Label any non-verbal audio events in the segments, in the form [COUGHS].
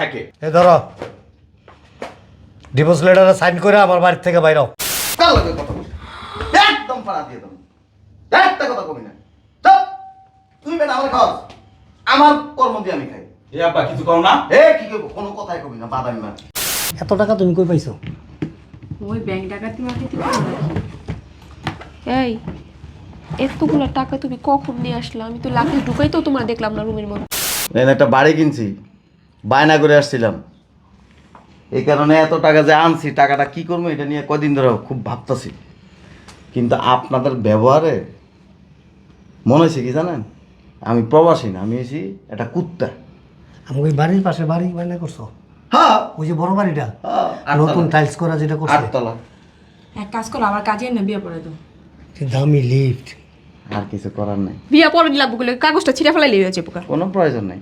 থাকে। এ ধরো। Divorce লেটারে sign করে আমার বাড়ি থেকে বাইর হও। লাগে কথা বলছি একদম পাড়া দিয়ে দেবো। একটা কথা কবি না। চপ। তুই বেটা আমার খাওয়াস আমার কর্ম দিয়ে আমি খাই। এ আব্বা কিছু কও না? এ কি করব কোনো কথাই কবি না বাদামি না এত টাকা তুমি কই পাইছো? ওই ব্যাংক ডাকাতি মার্কেটে এই এতগুলো টাকা তুমি কখন নিয়ে আসলে? আমি তো লাখে ঢুকাই তো তোমার দেখলাম না রুমের মধ্যে। এই একটা বাড়ি কিনছি বায়না করে আসছিলাম। এই কারণে এত টাকা যে আনছি টাকাটা কি করব এটা নিয়ে কদিন ধরে খুব ভাবতেছি। কিন্তু আপনাদের ব্যবহারে মনে হয়েছে কি জানেন? আমি প্রবাসী না আমি হয়েছি একটা কুত্তা। আমি ওই বাড়ির পাশে বাড়ি বায়না করছ? হ্যাঁ। ওই যে বড় বাড়িটা? হ্যাঁ, নতুন টাইলস করা যেটা করছে? আটতলা। এক কাজ করো আমার কাজে না বিয়ে পড়ে দাও। দামি লিফট আর কিছু করার নাই। বিয়া পরে নিলাম বলে কাগজটা ছিঁড়ে ফেলাই লিয়ে হয়েছে পোকা কোনো প্রয়োজন নেই।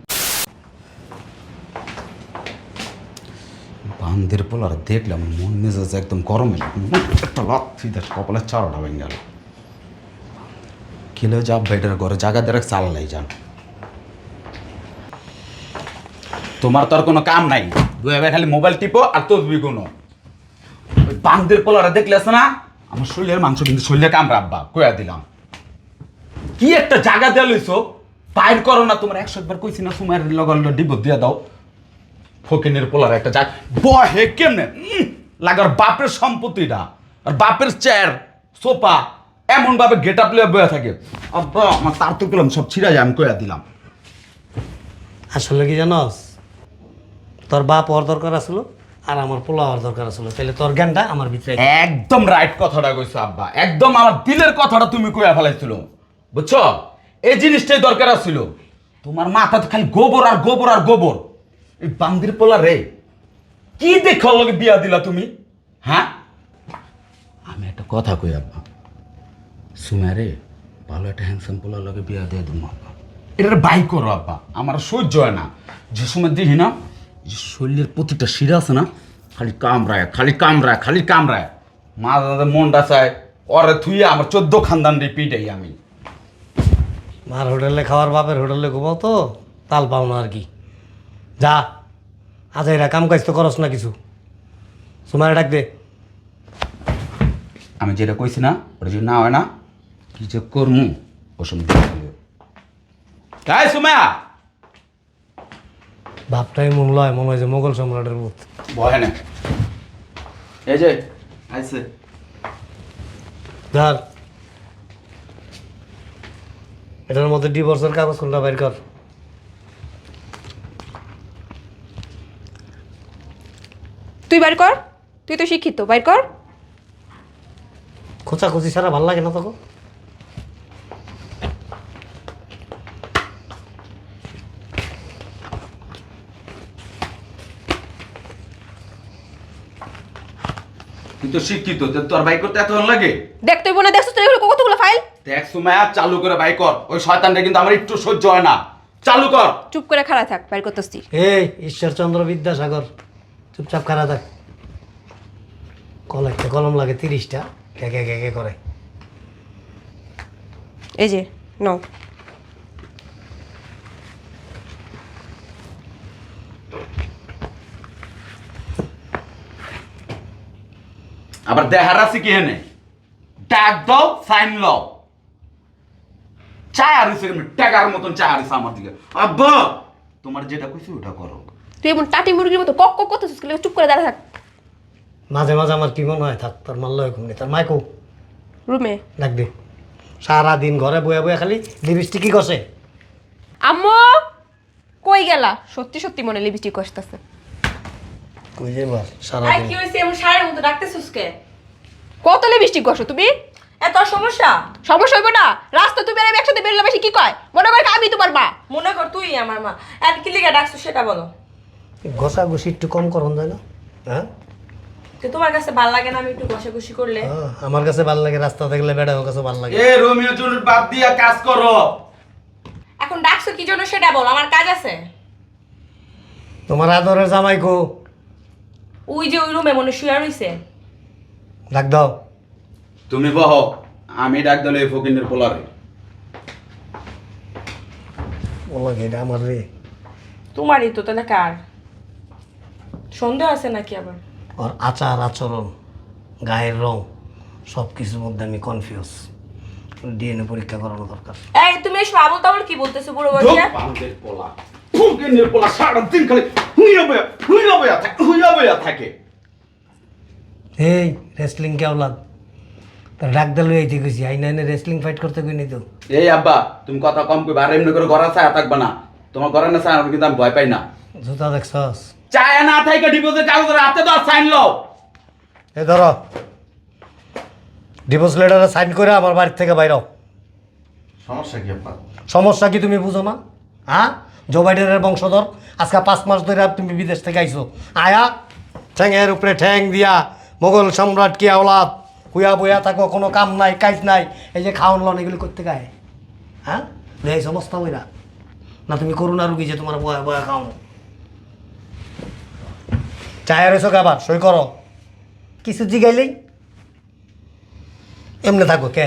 বান্ধের পোলার দেখলাম মন মেজাজ একদম গরমে একটা লাথি দেশ কপালের চারোটা ভেঙে গেল। খেলেও যাব বেটার ঘরে জায়গা দেখ চালালাই যান তোমার তো আর কোনো কাম নাই। দুই ভাই খালি মোবাইল টিপো আর তসবি কোনো ওই বান্ধের পোলারা দেখলে আছে না আমার শরীরের মাংস কিন্তু শরীরে কাম রাখবা কয়া দিলাম। কি একটা জায়গা দেওয়া লইছো? বাইর করো না তোমার একশো একবার কইছি না সময়ের লগল ডিব দিয়ে দাও। ফকিনের পোলার একটা যা বহে কেমনে? লাগার বাপের সম্পত্তিটা আর বাপের চেয়ার সোফা এমন ভাবে গেট আপ লিয়ে বয়ে থাকে। আব্বা আমার তার তো পেলাম সব ছিঁড়া যায় আমি কয়া দিলাম। আসলে কি জানস? তোর বাপ হওয়ার দরকার আসলো আর আমার পোলা হওয়ার দরকার আসলো। তাহলে তোর জ্ঞানটা আমার ভিতরে একদম রাইট কথাটা কইছো আব্বা। একদম আমার দিলের কথাটা তুমি কইয়া ফেলাইছিল। বুঝছ? এই জিনিসটাই দরকার ছিল তোমার মাথা তো খালি গোবর আর গোবর আর গোবর। এই বান্দির পোলা রে, কি দেখো লগে বিয়া দিলা তুমি? হ্যাঁ? আমি একটা কথা কই আব্বা। সুমা রে, ভালো একটা হ্যান্ডসাম পোলার লগে বিয়া দিয়ে দেবো আব্বা। এটার বাই করো আব্বা, আমার সহ্য হয় না। যে সময় দেখি না যে শরীরের প্রতিটা শিরা আছে না, খালি কামড়ায় খালি কামড়ায় খালি কামড়ায়। মা দাদা মনটা চায়, ওরে থুইয়ে আমার চোদ্দ খানদান রে পিটাই আমি। মার হোটেলে খাওয়ার বাপের হোটেলে ঘুমাও তো তাল পাও না আর কি। যা আজ এরা কাম কাজ তো করস না কিছু। সুমারে ডাক দে। আমি যেটা কইছি না ওটা যদি না হয় না কি যে করমু ও সময় তাই সুমা বাপটাই মন লয় মনে হয় যে মোগল সম্রাটের বুথ বহে না। এই যে আইছে। ধর। এটার মধ্যে ডিভোর্সের কাগজ কোনটা বের কর। তুই বাইর কর। তুই তো শিক্ষিত বাইর কর। খোঁচাখুচি ছাড়া ভালো লাগে না তোকে? তুই তো শিক্ষিত তো তোর বাইক করতে এত লাগে? দেখ তুই বোনা দেখছিস তো এগুলো কতগুলো ফাইল দেখ সুমায়া চালু করে বাইক কর। ওই শয়তানটা কিন্তু আমার একটু সহ্য হয় না। চালু কর। চুপ করে খাড়া থাক বাইর করতেছি। এই ঈশ্বরচন্দ্র বিদ্যাসাগর চুপচাপ খারা থাক। কলেজতে কলম লাগে তিরিশটা কে কে কে কে করে। এই যে নাও। আবার দেহার আছে কি হেনে ডাক দাও সাইন লও। চায় আর টাকার মতন চায় আর আমার দিকে। আব্বা তোমার যেটা কইছি ওটা করো। তুই এমন টাটি মুরগির মতো কক কক করতেছিস চুপ করে দাঁড়া থাক। মাঝে মাঝে আমার কি মনে হয় থাক তোর মাল্ল ঘুমনি। তার মাইকো রুমে? ডাক দে সারাদিন ঘরে বয়ে বয়ে খালি লিপস্টিক কি কষে। আম্মু কই গেলা? সত্যি সত্যি মনে লিপস্টিক কষতেছে। কই যে বল আই সারাদিন। কি হয়েছে এমন সারের মতো ডাকতেছিস কে? কত লিপস্টিক কষো তুমি? এত সমস্যা? সমস্যা হইব না। রাস্তা তুমি আর আমি একসাথে বেরোলে বেশি কি কয়? মনে করে আমি তোমার মা। মনে কর তুই আমার মা। আর কি লিগা ডাকছো সেটা বলো। ঘষা ঘষি একটু কম করন যায় না? হ্যাঁ? তো তোমার কাছে ভালো লাগে না আমি একটু ঘষাঘষি করলে? আমার কাছে ভালো লাগে রাস্তা দেখলে বেড়া ওর কাছে ভালো লাগে। এ রোমিও জুলির বাদ দিয়া কাজ করো। এখন ডাকছো কি জন্য সেটা বলো আমার কাজ আছে? তোমার আদরের জামাই কো। ওই যে ওই রুমে মনে শুয়ে রইছে। ডাক দাও। তুমি বহ আমি ডাক দিলে এই ফকিনের পোলারে। বলো এটা আমার রে? তোমারই তো তাহলে কার? সন্দেহ আছে নাকি আবার? ওর আচার আচরণ গায়ের রং সব কিছুর মধ্যে আমি কনফিউজ ডিএনএ পরীক্ষা করানো দরকার। এই তুমি এসব আবল তাবল কি বলতেছো বুড়ো বসে বান্দির পোলা। ফুকিনের পোলা সারাদিন খালি হুইয়া বয়া হুইয়া বয়া থাকে হুইয়া বয়া থাকে। এই রেসলিং কে ওলাদ? তার ডাক দিল এইতে গেছি আই নাইনে রেসলিং ফাইট করতে কই নি তো। এই আব্বা তুমি কথা কম কইবা আর এমনি করে ঘরে ছায়া থাকবা না। তোমার ঘরে না ছায়া কিন্তু আমি ভয় পাই না। জুতা দেখছস? চায়া না থাকে ডিপোজিট কাগজ হাতে দাও সাইন লও। এ ধরো ডিভোর্স লেটারে সাইন করে আমার বাড়ি থেকে বাইরাও সমস্যা কি আব্বা? সমস্যা কি তুমি বুঝো না? হ্যাঁ? জো বাইডেনের বংশধর আজকে পাঁচ মাস ধরে তুমি বিদেশ থেকে আইছো। আয়া ঠ্যাঙের উপরে ঠ্যাং দিয়া মোগল সম্রাট কি আওলাদ? হুয়া বইয়া থাকো কোনো কাম নাই, কাজ নাই। এই যে খাওয়ান লন এগুলি করতে গায়ে। হ্যাঁ? এই সমস্ত বইরা না, তুমি করুণা রুগী যে তোমার বয়া বয়া খাওয়ানো চায়ের এসো আবার, সই করো। কিছু জিগাইলেই। এমনি থাকো, কে?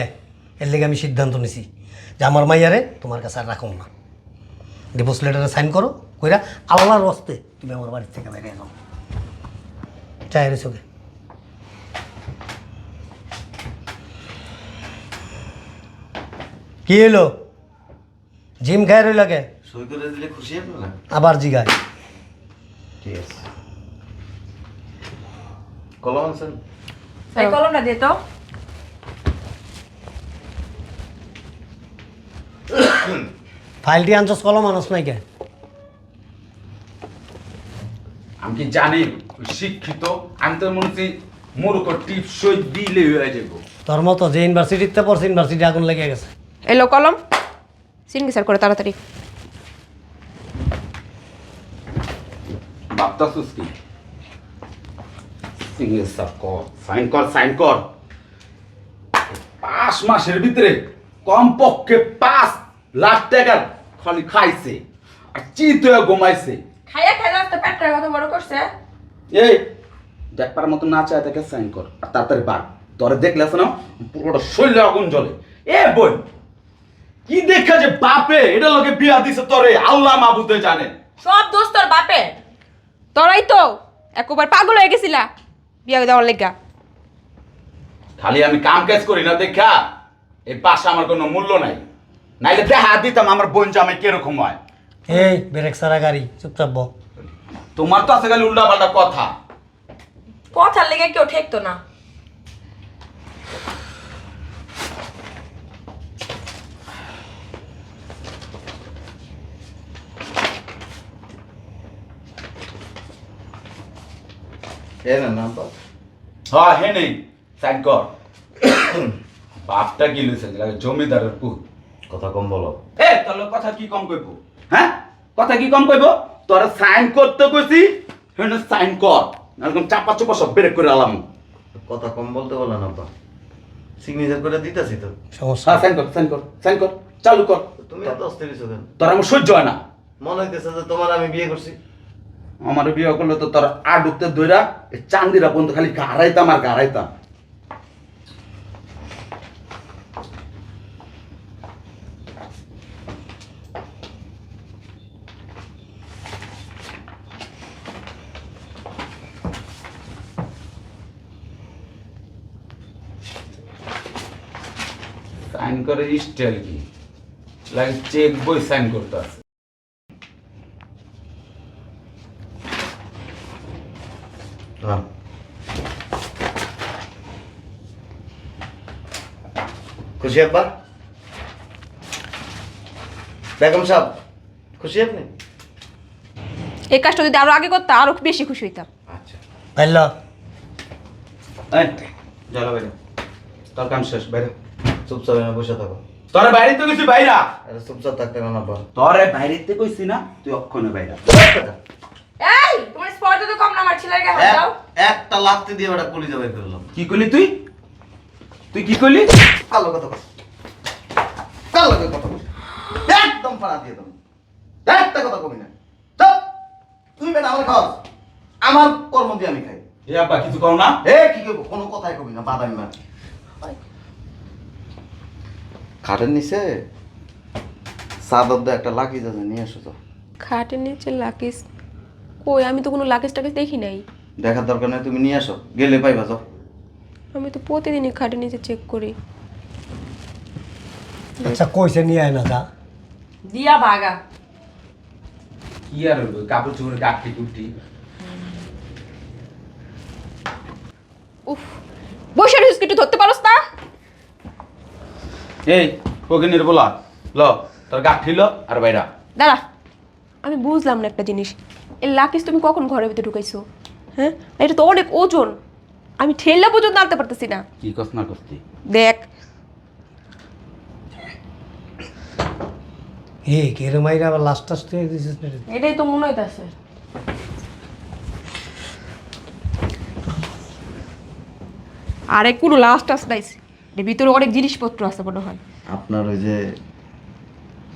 এর লেগে আমি সিদ্ধান্ত নিছি যে আমার মাইয়ারে তোমার কাছে আর রাখুন না। ডিভোর্স লেটারে সাইন করো, কইরা আল্লাহর রস্তে তুমি আমার বাড়ির থেকে বেরিয়ে যাও। চায়ের চোখে কি এলো জিম খায় রইল কে? সই করে দিলে খুশি আপনারা আবার জিগায় ঠিক আছে। কলম আনছেন? এই কলমটা দে তো। ফাইলটি আনছস কলম আনস নাই কে? আমি কি জানি শিক্ষিত আমি তো মনে হচ্ছে মূর্খ টিপ সই দিলে হয়ে যাব তোর মতো যে ইউনিভার্সিটিতে পড়ছে ইউনিভার্সিটি আগুন লেগে গেছে। এলো কলম সিগনেচার করে তাড়াতাড়ি ভাবতাছিস কি সিগনেচার কর সাইন কর সাইন কর পাঁচ মাসের ভিতরে কমপক্ষে পাঁচ লাখ টাকার খালি খাইছে। আর চিত হয়ে ঘুমাইছে। খাইয়া খাইয়া তো পেটটার কথা বড় করছে? এই দেখবার মতো না চায় তাকে সাইন কর। আর তাড়াতাড়ি বাঘ তোরে দেখলে আছে না পুরোটা শরীরে আগুন জ্বলে। এ বোন কি দেখা যে বাপে? এটা লোকে বিয়া দিছে তোরে আল্লাহ মাবুদে জানে। সব দোষ তোর বাপে। তোরাই তো একবার পাগল হয়ে গেছিলা বিয়া দেওয়ার লেগা। খালি আমি কাম কাজ করি না দেখা। এই পাশে আমার কোনো মূল্য নাই। নাইলে দেখা দিতাম আমার বোন জামাই কীরকম হয়। এই ব্রেক সারা গাড়ি চুপচাপ বো তোমার তো আছে খালি উল্টা পাল্টা কথা। কথার লেগে কেউ ঠেকতো না। এ না নাম তো হ্যাঁ হে নেই। সাইন কর। বাপটা কি লইছে? লাগে জমিদারের পুত। কথা কম বলো। এ তোর কথা কি কম কইব? হ্যাঁ? কথা কি কম কইব? তোরা সাইন করতে কইছি হেন সাইন কর। একদম চাপা চোপা সব বেরেক করে আলাম। কথা কম বলতে বলো না আব্বা। সিগনেচার করে দিতেছি তো। সমস্যা। হ্যাঁ সাইন কর সাইন কর সাইন কর চালু কর। তুমি এত অস্থির কেন? তোর আমার সহ্য হয় না। মনে হইতেছে যে তোমার আমি বিয়ে করছি। আমার বিয়ে করলে তো তোর আডুকতে এই চান্দিরা পর্যন্ত খালি গাড়াইতাম আর গাড়াইতাম। সাইন করে স্টাইল কি? লাগে চেক বই সাইন করতে আছে। খুশি আব্বা বেগম সাহেব খুশি আপনি? এই কাজটা যদি আরও আগে করতে আরও বেশি খুশি হইতাম। আচ্ছা। চলো বাইরে। তোর কাম শেষ বাইরে। চুপচাপ এনে বসে থাকো। তোরে বাইরে তো গেছি বাইরা। আরে চুপচাপ থাকতে না আব্বা তোরে বাইরেতে কইছি না তুই অক্ষণে বাইরা। এই তোমার স্পর্ধা তো কম না হাত দাও। একটা লাত্তি দিয়ে ওটা পুলিশে বের করলাম। কি কইলি তুই? তুই কি কইলি কালো কথা বল কালো কথা বল একদম পাড়া দিয়ে দাও একটা কথা কবি না। চুপ। তুমি বেটা আমার খাওয়াস আমার কর্ম দিয়ে আমি খাই। এ আব্বা কিছু কও না। এ কি করব? কোনো কথাই কবি না বাদামি মার খাটের নিচে চাদর দিয়ে একটা লাকি আছে নিয়ে এসো তো। খাটের নিচে লাকিস কই আমি তো কোনো লাকিস টাকিস দেখি নাই। দেখার দরকার নেই তুমি নিয়ে আসো। গেলে পাইবা যাও। আমি তো প্রতিদিনই খাটের নিচে চেক করি। আচ্ছা কইছে নিয়ে আয় না যা। দিয়া বাগা। কি আর হইব? কাপড় চোপড় গাঠি কুটি উফ বসে রহিস একটু ধরতে পারোস না? এই কোকিনের বলা। ল তোর গাঠি ল আর বাইরা। দাঁড়া। আমি বুঝলাম না একটা জিনিস। এই লাকিস তুমি কখন ঘরের ভিতরে ঢুকাইছো? হ্যাঁ? এটা তো অনেক ওজন। আমি ঠেললে পর্যন্ত আনতে পারতেছি না। কি কস না করতি দেখ। হে কেরে মাইরা আবার লাস্ট টাস্ট হয়ে দিছিস না রে? এটাই তো মনে হইতাছে। আর এক কোনো লাস্ট আস নাইস এর ভিতরে অনেক জিনিসপত্র আছে মনে হয়। আপনার ওই যে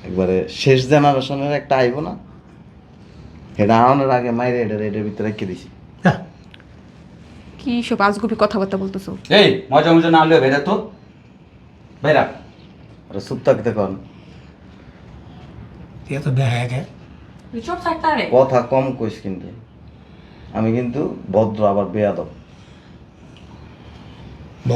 একবারে শেষ জেনারেশনের একটা আইব না? এটা আনানোর আগে মাইরে এটা এটার ভিতরে রেখে দিছি। কি সব আজগুবি কথাবার্তা বলতেছো? এই মজা মজা না হলে বেরা তো। বেরা আর চুপ থাকতে কন তুই এত দেখা গে তুই চুপ থাকতে রে। কথা কম কইস কিন্তু। আমি কিন্তু ভদ্র আবার বেয়াদব। ব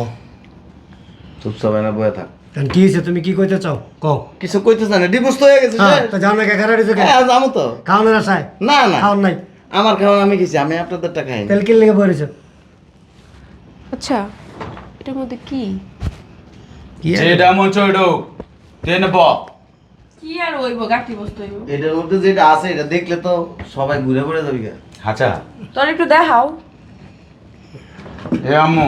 চুপচাপ এনে বয়ে থাক। কারণ কি হয়েছে তুমি কি কইতে চাও? কও। কিছু কইতেছ না ডিভোর্স তো হয়ে গেছে হ্যাঁ তো যাও না কে খারাপ হয়েছে হ্যাঁ যাব তো। খাওয়ানোর আশায়? না না। খাওয়ান নাই। আমার খাওয়া আমি খেয়েছি আমি আপনাদেরটা খাই তেল কিনলে বলেছে আচ্ছা এটার মধ্যে কি? যেটা মন চইডো তেন ব। কি আর হইব গাঠি বস্তু হইব এটার মধ্যে যেটা আছে এটা দেখলে তো সবাই ঘুরে ঘুরে যাবি গা। আচ্ছা। তোর একটু দেখাও। এ আম্মু।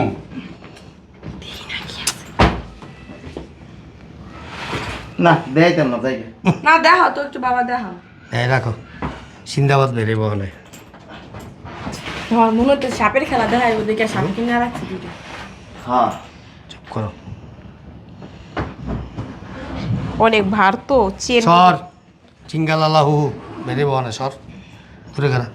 না দেখাইতাম না যাই না দেখাও তো একটু বাবা দেখাও। এই রাখো সিন্দাবাদ বেরিয়ে বহনে। আমার মনে হচ্ছে সাপের খেলা দেখাইব দেখে সাপ কিনে রাখছি দুটো হ্যাঁ। চুপ করো। অনেক ভার তো চেন। সর। চিঙ্গালালা হু বেরিয়ে বহনে সর। ঘুরে গেলা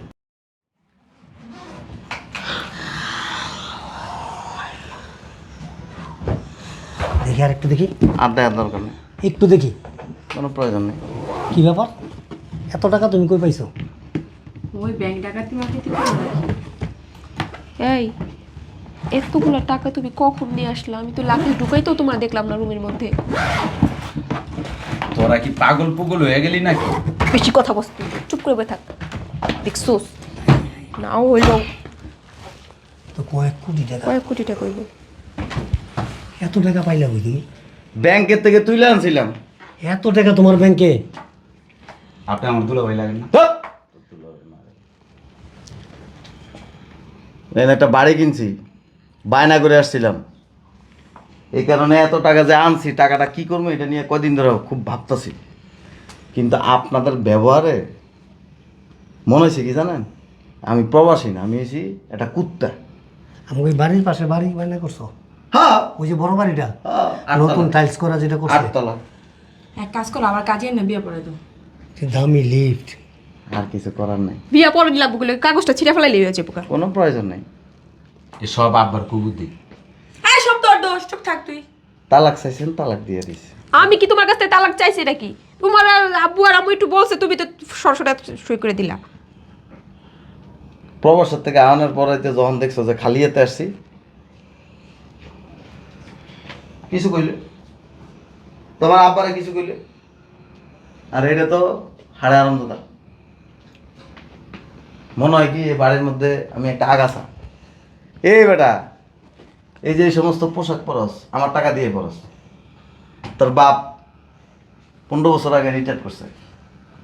দেখি আর একটু দেখি। আর দেখার দরকার নেই। একটু দেখি। কোনো প্রয়োজন নেই। কি ব্যাপার? এত টাকা তুমি কই পাইছো? ওই ব্যাংক ডাকাতি মাটিতে এই এতগুলো টাকা তুমি কখন নিয়ে আসলা? আমি তো লাকিস ঢুকাই তো তোমার দেখলাম না রুমের মধ্যে। তোরা কি পাগল পুগল হয়ে গেলি নাকি? বেশি কথা বসতে চুপ করে বসে থাক। দেখছোস? নাও হইল। তো কয়েক কোটি টাকা। কয়েক কোটি টাকা হইল। এত টাকা পাইলা বুঝি ব্যাংকের থেকে তুলে আনছিলাম। এত টাকা তোমার ব্যাংকে? আপনি আমার দুলা ভাই লাগেন না এই একটা বাড়ি কিনছি বায়না করে আসছিলাম। এই কারণে এত টাকা যে আনছি টাকাটা কি করব এটা নিয়ে কদিন ধরে খুব ভাবতেছি। কিন্তু আপনাদের ব্যবহারে মনে হয়েছে কি জানেন? আমি প্রবাসী না আমি হয়েছি একটা কুত্তা। আমি ওই বাড়ির পাশে বাড়ি বায়না করছ? হ্যাঁ। ওই যে বড় বাড়িটা? হ্যাঁ, নতুন টাইলস করা যেটা করছে? আটতলা। এক কাজ করো আমার কাজে বিয়ে পড়ে দাও। সে দামি লিফট আর কিছু করার নাই। বিয়া পরে দিলাম বলে কাগজটা ছিঁড়ে ফেলাই হয়েছে পোকা কোনো প্রয়োজন নাই। এ সব আব্বার কুবুদ্ধি। হ্যাঁ সব তোর দোষ চুপ থাক তুই। তালাক চাইছেন তালাক দিয়ে দিছি। আমি কি তোমার কাছ থেকে তালাক চাইছি নাকি? তোমার আব্বু আর আম্মু একটু বলছে তুমি তো সরসরা সই করে দিলা। প্রবাসের থেকে আনার পরে তো যখন দেখছ যে খালি হাতে আসছি কিছু কইলে? তোমার আব্বারে কিছু কইলে? আর এটা তো হাড়ে আনন্দদা মনে হয় কি এই বাড়ির মধ্যে আমি একটা আগাছা। এই বেটা এই যে সমস্ত পোশাক পরস আমার টাকা দিয়ে পরস। তোর বাপ পনেরো বছর আগে রিটায়ার করছে।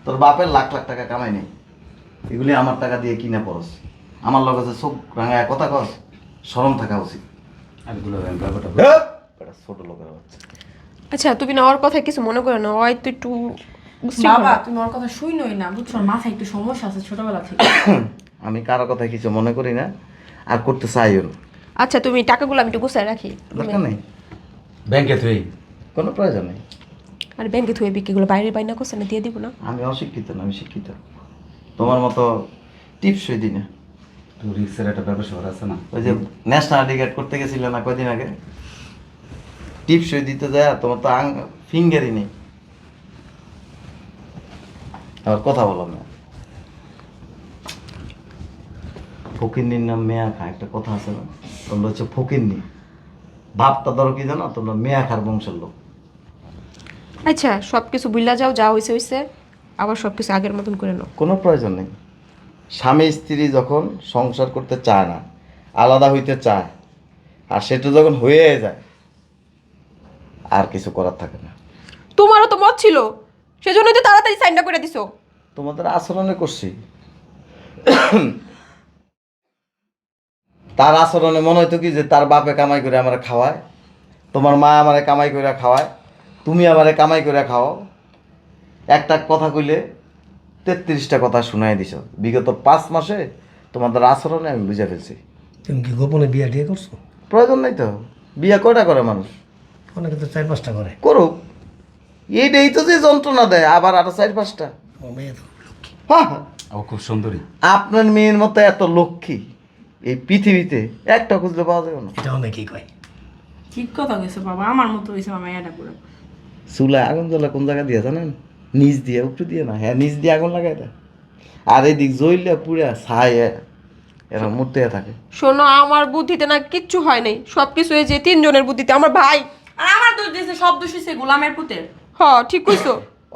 তোর বাপের লাখ লাখ টাকা কামাই নেই। এগুলি আমার টাকা দিয়ে কিনে পরস। আমার লগে যে চোখ রাঙায় কথা কস শরম থাকা উচিত। এটা ছোট লোকের বাচ্চা। আচ্ছা তুমি না ওর কথা কিছু মনে করো না? ওই তো একটু বাবা তুমি ওর কথা শুই না বুঝছ? মাথায় একটু সমস্যা আছে ছোটবেলা থেকে। [COUGHS] আমি কারও কথা কিছু মনে করি না আর করতে চাইও না। আচ্ছা তুমি টাকাগুলো আমি একটু গুছাই রাখি। দরকার নেই। ব্যাংকে তুই কোনো প্রয়োজন নেই। আর ব্যাংকে থুয়ে বিক্রিগুলো বাইরে বাইনা করছে না দিয়ে দিব না। আমি অশিক্ষিত না আমি শিক্ষিত। তোমার মতো টিপসই দিই না। রিক্সের একটা ব্যবসা আছে না? ওই যে ন্যাশনাল আইডি করতে গেছিল না কদিন আগে? টিপসই দিতে যায় তোমার তো আং ফিঙ্গারই নেই। আবার কথা বলো না। ফকিন্নির নাম মেয়া খা একটা কথা আছে না? তোমরা হচ্ছে ফকিন্নি। ভাবটা ধরো কি জানো? তোমরা মেয়া খার বংশের লোক। আচ্ছা সব কিছু বুইলা যাও যা হয়েছে হয়েছে আবার সব কিছু আগের মতন করে নাও। কোনো প্রয়োজন নেই। স্বামী স্ত্রী যখন সংসার করতে চায় না আলাদা হইতে চায় আর সেটা যখন হয়ে যায় আর কিছু করার থাকে না। তোমারও তো মত ছিল। সেজন্যই তো তাড়াতাড়ি সাইনটা করে দিছো। তোমাদের আচরণে করছি। তার আচরণে মনে হইতো কি যে তার বাপে কামাই করে আমার খাওয়ায় তোমার মা আমারে কামাই করে খাওয়ায় তুমি আমারে কামাই করে খাও। একটা কথা কইলে তেত্রিশটা কথা শুনাই দিছ। বিগত পাঁচ মাসে তোমাদের আচরণে আমি বুঝে ফেলছি। তুমি কি গোপনে বিয়া দিয়ে করছ? প্রয়োজন নাই তো। বিয়ে কয়টা করে মানুষ? অনেকে তো চার পাঁচটা করে। করুক। এইটাই তো যে যন্ত্রণা দেয় আবার আরও চার পাঁচটা। ও মেয়ে তো লক্ষ্মী। হ্যাঁ ও খুব সুন্দরী। আপনার মেয়ের মতো এত লক্ষ্মী এই পৃথিবীতে একটা খুঁজলে পাওয়া যাবে না। এটা অনেকেই কয়? ঠিক কথা কইছো বাবা আমার মতো হয়েছে মামা এটা করে চুলা আগুন জ্বলা কোন জায়গা দিয়ে জানেন? নিচ দিয়ে উপরে দিয়ে না হ্যাঁ নিচ দিয়ে আগুন লাগাই দেয়। আর এদিক জ্বললে পুরা ছাই এরা মরতে থাকে। শোনো আমার বুদ্ধিতে না কিচ্ছু হয় নাই। সব কিছু এই যে তিনজনের বুদ্ধিতে আমার ভাই। আর আমার দোষ দিয়েছে সব দোষ হয়েছে গোলামের পুতের। হ ঠিক কইছো।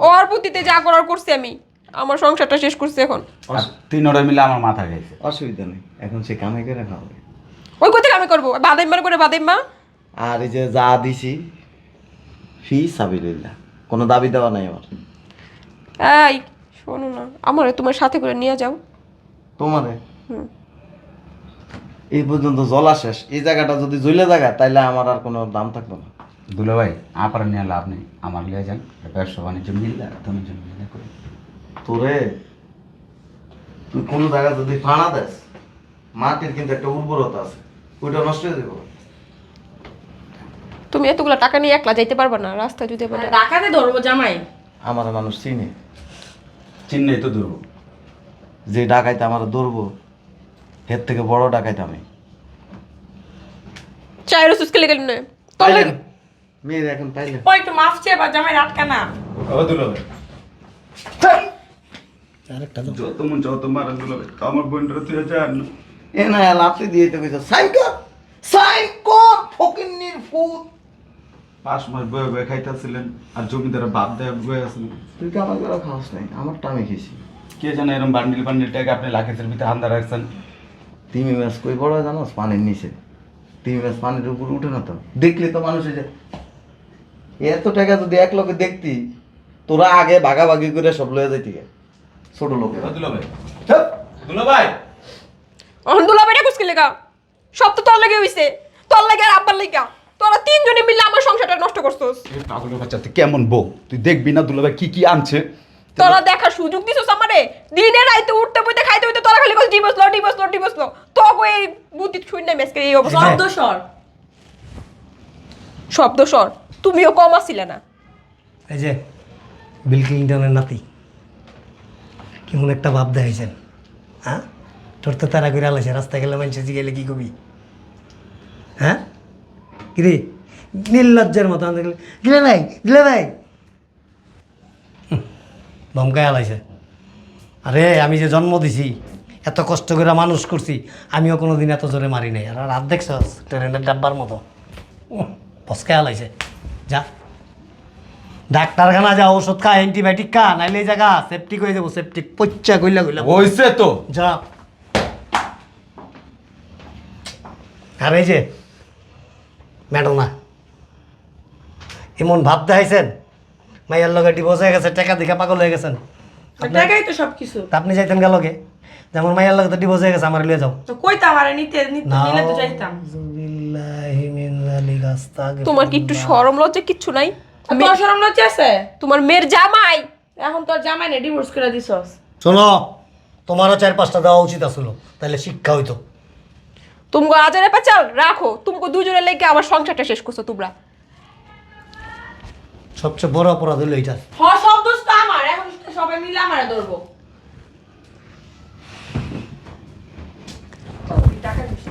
ওর বুদ্ধিতে যা করার করছি আমি। আমার সংসারটা শেষ করছি এখন। তিন ওরা মিলে আমার মাথা খাইছে। অসুবিধা নেই এখন সে কামে করে খাওয়াবে ওই কোথায় আমি করব? বাদাইম্মার করে বাদাইম্মা আর এই যে যা দিছি ফি সাবিল্লা কোনো দাবি দেওয়া নাই আমার। এই শোনো না আমার তোমার সাথে করে নিয়ে যাও। তোমারে? হুম। এই পর্যন্ত জলা শেষ। এই জায়গাটা যদি জ্বলে জায়গা তাইলে আমার আর কোনো দাম থাকবে না। দুলা ভাই আপার নিয়ে লাভ নেই। আমার লিয়ে যান। ব্যবসা বাণিজ্য মিললে তুমি জন্য মিলে করি। তোরে তুই কোনো জায়গা যদি ফানা দেস মাটির কিন্তু একটা উর্বরতা আছে ওইটা নষ্ট হয়ে যাবে। তুমি এতগুলো টাকা নিয়ে একলা যাইতে পারবে না রাস্তায় যদি আবার ডাকাতে ধরবো জামাই। আমার মানুষ চিনি। চিহ্নেই তো দুর্ব যে ডাকাইতে আমার ধরবো এর থেকে বড় ডাকাইতে আমি। চায়ের সুস্কে লেগে না? মেয়ের এখন পাইলেন ও একটু মাফ চেয়ে বা জামাই আটকা না ও দুলা আরেকটা দাও। যত মন যত মারা দুলা আমার বোনটা তুই জান এ না লাপতে দিয়ে তো কইছো সাইন কর ফকিন্নির ফুল। পাঁচ মাস বয়ে বয়ে খাইতেছিলেন আর জমিদারের বাপ দেয় বয়ে আসলেন তুই কি আমার করে খাওয়াস নাই? আমারটা আমি খেয়েছি। কে জানে এরকম বান্ডিল বান্ডিল টাকা আপনি লাখের ভিতরে হান্দা রাখছেন। তিমি মাছ কই বড় জানোস? পানির নিচে। তিমি মাছ পানির উপর উঠে না তো? দেখলে তো মানুষ এই যে এত টাকা যদি এক লোকে দেখতি তোরা আগে ভাগাভাগি করে সব লয়ে যাইতি ছোট লোকে। ও দুলা ভাই দুলা ভাই অহন্দুলা লেগা? সব তো তোর লাগে হইছে। তোর লাগে আর আব্বার লাগা। তোরা তিনজনে মিলে আমার সংসারটা নষ্ট করছস। এই পাগলের বাচ্চা তুই কেমন বউ? তুই দেখবি না দুলা ভাই কি কি আনছে? তোরা দেখার সুযোগ দিছস আমারে? দিনে রাইতে উঠতে বইতে খাইতে হইতে তোরা খালি কস ডিভোর্স লো ডিভোর্স লো ডিভোর্স লো। তোকে এই বুদ্ধি শুন না মেসকে এই অবস্থা। শব্দ স্বর। শব্দ স্বর। তুমিও কম আসছিলে না। এই যে বিল ক্লিন্টনের নাতি, কেমন একটা ভাব দেখাইছেন হ্যাঁ? তোর তো তারা করে আলাইছে রাস্তায় গেলে মানুষে গেলে কি কবি। হ্যাঁ? কিরে নির্লজ্জের মতো আমাদের গেলে ভাই, গিলে ভাই। ধমকায় আলাইছে আরে, আমি যে জন্ম দিছি, এত কষ্ট করে মানুষ করছি, আমিও কোনো দিন এত জোরে মারি নাই। আর রাত দেখছ ট্রেনের ডাব্বার মতো। পসকায় আলাইছে যা। ডাক্তারখানা যা ওষুধ খা অ্যান্টিবায়োটিক খা নাইলে এই জায়গা সেপটিক হয়ে যাব সেপটিক পচ্চা কইলা কইলা। হইছে তো। যা। আর এই যে ম্যাডামা এমন ভাব দেখাইছেন? মাইয়ার লগে ডিভোর্স হয়ে গেছে টাকা দেখে পাগল হয়ে গেছেন। আপনি- টাকাই তো সব কিছু আপনি যাইতেন গেলগে যেমন মাইয়ার লগে তো ডিভোর্স হয়ে গেছে আমার লিয়ে যাও। তো কইতাম আরে নিতে নিতে নিলে তো মিন যালিকা আস্তাগফিরুল্লাহ। তোমার কি একটু শরম লজ্জা কিচ্ছু নাই? তোর শরম লজ্জা আছে? তোমার মেয়ের জামাই। এখন তোর জামাই না ডিভোর্স করে দিছস। শোনো তোমারও চার পাঁচটা দেওয়া উচিত আসলো তাহলে শিক্ষা হইতো। তুমি আজারে পাচাল রাখো। তুমি দুজনে লেগে আমার সংসারটা শেষ করছ তোমরা। সবচেয়ে বড় অপরাধ হলো এইটা। হ সব দোষ তো আমার। এখন সবাই মিলে আমারে ধরবো। ঢাকা